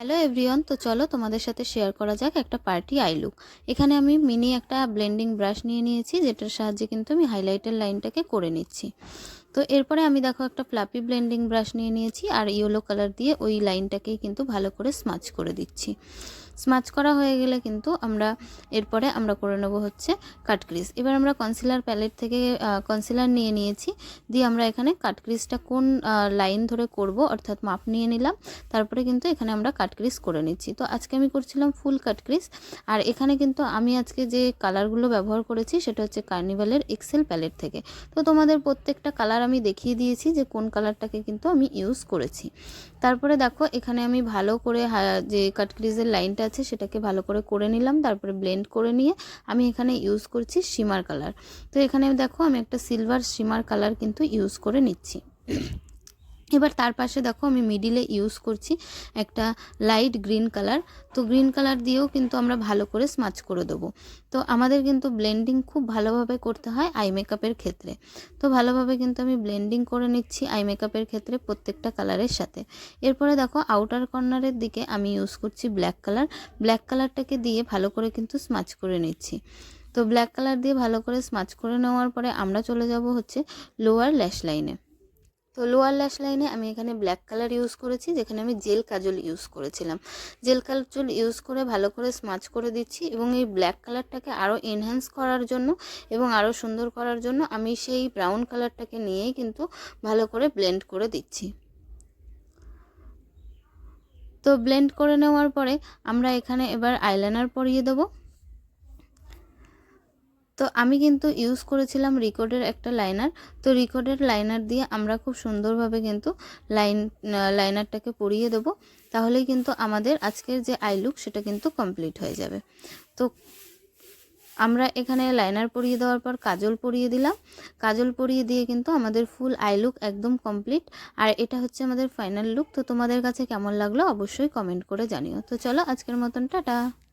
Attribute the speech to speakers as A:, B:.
A: Hello everyone তো চলো তোমাদের সাথে শেয়ার করা যাক একটা পার্টি আই লুক এখানে আমি মিনি একটা ব্লেন্ডিং ব্রাশ নিয়ে নিয়েছি, যেটার সাহায্যে কিন্তু আমি হাইলাইটের লাইনটাকে করে নিচ্ছি। তো এরপরে আমি দেখো একটা ফ্লাপি ব্লেন্ডিং ব্রাশ নিয়ে নিয়েছি, আর ইয়েলো কালার দিয়ে ওই লাইনটাকেই কিন্তু ভালো করে স্মাচ করে দিচ্ছি। স্মাচ করা হয়ে গেলে কিন্তু আমরা এরপরে আমরা করে নেব হচ্ছে কাট ক্রিজ এবার আমরা কনসিলার প্যালেট থেকে কনসিলার নিয়ে নিয়েছি। দিয়ে আমরা এখানে কাট ক্রিজটা কোন লাইন ধরে করব অর্থাৎ মাপ নিয়ে নিলাম। তারপরে কিন্তু এখানে আমরা কাট ক্রিজ করে নিচ্ছি। তো আজকে আমি করছিলাম ফুল কাট ক্রিজ আর এখানে কিন্তু আমি আজকে যে কালারগুলো ব্যবহার করেছি সেটা হচ্ছে কার্নিভালের এক্সেল প্যালেট থেকে। তো তোমাদের প্রত্যেকটা কালার আমি দেখিয়ে দিয়েছি যে কোন কালারটাকে কিন্তু আমি ইউজ করেছি। তারপরে দেখো এখানে আমি ভালো করে যে কাট ক্রিজের লাইনটা আছে সেটাকে ভালো করে করে নিলাম, তারপরে ব্লেন্ড করে নিয়ে আমি এখানে ইউজ করছি সিমার কালার তো এখানে দেখো আমি একটা সিলভার সিমার কালার কিন্তু ইউজ করে নিচ্ছি। এবার তার পাশে দেখো আমি মিডিলে ইউজ করছি একটা লাইট গ্রিন কালার তো গ্রিন কালার দিয়েও কিন্তু আমরা ভালো করে স্মাচ করে দেবো। তো আমাদের কিন্তু ব্লেন্ডিং খুব ভালোভাবে করতে হয় আই মেকআপের ক্ষেত্রে। তো ভালোভাবে কিন্তু আমি ব্লেন্ডিং করে নিচ্ছি আই মেকআপের ক্ষেত্রে প্রত্যেকটা কালারের সাথে। এরপরে দেখো আউটার কর্নারের দিকে আমি ইউজ করছি ব্ল্যাক কালার ব্ল্যাক কালারটাকে দিয়ে ভালো করে কিন্তু স্মাচ করে নিচ্ছি। তো ব্ল্যাক কালার দিয়ে ভালো করে স্মাচ করে নেওয়ার পরে আমরা চলে যাব হচ্ছে লোয়ার ল্যাশ লাইনে তো লোয়ার ল্যাশ লাইনে আমি এখানে ব্ল্যাক কালার ইউজ করেছি, যেখানে আমি জেল কাজল ইউজ করেছিলাম। জেল কাজল ইউজ করে ভালো করে স্মাচ করে দিচ্ছি এবং এই ব্ল্যাক কালারটাকে আরও এনহ্যান্স করার জন্য এবং আরও সুন্দর করার জন্য আমি সেই ব্রাউন কালারটাকে নিয়েই কিন্তু ভালো করে ব্লেন্ড করে দিচ্ছি। তো ব্লেন্ড করে নেওয়ার পরে আমরা এখানে এবার আইলাইনার পরিয়ে দেবো। তো আমি কিন্তু ইউজ করেছিলাম রিকর্ডের একটা লাইনার তো রিকর্ডের লাইনার দিয়ে আমরা খুব সুন্দরভাবে কিন্তু লাইন লাইনারটাকে পরিয়ে দেবো। তাহলেই কিন্তু আমাদের আজকের যে আই লুক সেটা কিন্তু কমপ্লিট হয়ে যাবে। তো আমরা এখানে লাইনার পরিয়ে দেওয়ার পর কাজল পরিয়ে দিলাম। কাজল পরিয়ে দিয়ে কিন্তু আমাদের ফুল আই লুক একদম কমপ্লিট আর এটা হচ্ছে আমাদের ফাইনাল লুক তো তোমাদের কাছে কেমন লাগল অবশ্যই কমেন্ট করে জানিও। তো চলো আজকের মতন, টাটা!